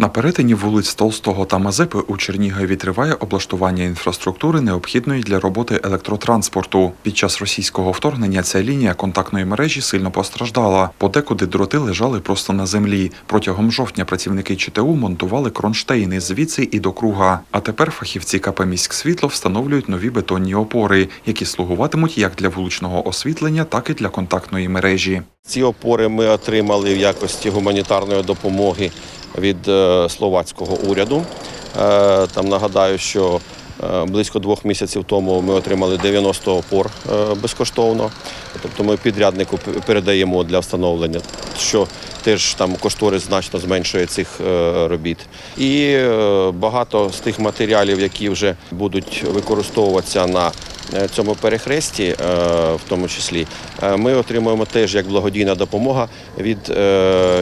На перетині вулиць Толстого та Мазепи у Чернігові триває облаштування інфраструктури, необхідної для роботи електротранспорту. Під час російського вторгнення ця лінія контактної мережі сильно постраждала. Подекуди дроти лежали просто на землі. Протягом жовтня працівники ЧТУ монтували кронштейни звідси і до круга. А тепер фахівці КП «Міськсвітло» встановлюють нові бетонні опори, які слугуватимуть як для вуличного освітлення, так і для контактної мережі. Ці опори ми отримали в якості гуманітарної допомоги від е, словацького уряду. Е, Там нагадаю, що е, близько двох місяців тому ми отримали 90 опор безкоштовно. Тобто ми підряднику передаємо для встановлення, що теж там кошторис значно зменшує цих робіт. І багато з тих матеріалів, які вже будуть використовуватися на цьому перехресті, в тому числі, ми отримуємо теж як благодійна допомога від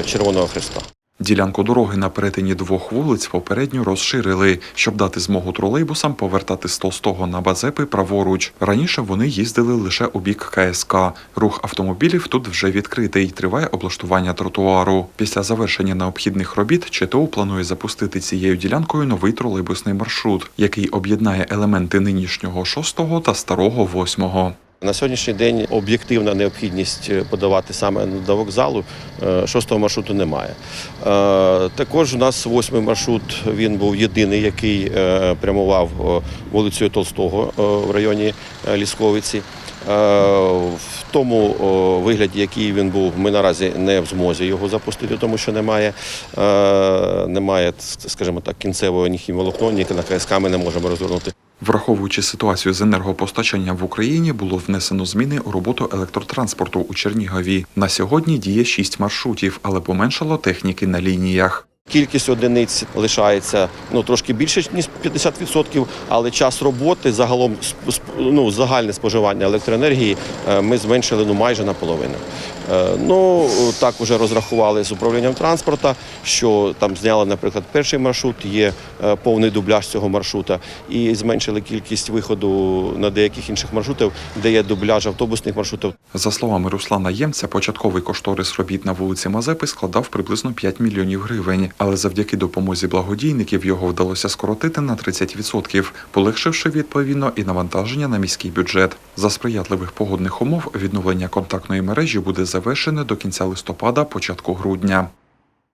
Червоного Христа. Ділянку дороги на перетині двох вулиць попередньо розширили, щоб дати змогу тролейбусам повертати з Толстого на Базепи праворуч. Раніше вони їздили лише у бік КСК. Рух автомобілів тут вже відкритий. Триває облаштування тротуару. Після завершення необхідних робіт ЧТУ планує запустити цією ділянкою новий тролейбусний маршрут, який об'єднає елементи нинішнього шостого та старого восьмого. На сьогоднішній день об'єктивна необхідність е, подавати саме до вокзалу е, шостого маршруту немає. Е, Також у нас восьмий маршрут він був єдиний, який прямував вулицею Толстого в районі Лісковиці. В тому вигляді, який він був, ми наразі не в змозі його запустити, тому що немає, немає скажімо так, кінцевого ні хімволокно, ні на КСК ми не можемо розвернути. Враховуючи ситуацію з енергопостачанням в Україні, було внесено зміни у роботу електротранспорту у Чернігові. На сьогодні діє шість маршрутів, але поменшало техніки на лініях. Кількість одиниць лишається ну трошки більше ніж 50%, але час роботи загалом ну, загальне споживання електроенергії е, ми зменшили ну майже наполовину. Е, Ну так вже розрахували з управлінням транспорту, що там зняли, наприклад, перший маршрут, є е, повний дубляж цього маршрута, і зменшили кількість виходу на деяких інших маршрутів, де є дубляж автобусних маршрутів. За словами Руслана Ємця, початковий кошторис робіт на вулиці Мазепи складав приблизно 5 мільйонів гривень, але завдяки допомозі благодійників його вдалося скоротити на 30%, полегшивши відповідно і навантаження на міський бюджет. За сприятливих погодних умов відновлення контактної мережі буде завершене до кінця листопада, початку грудня.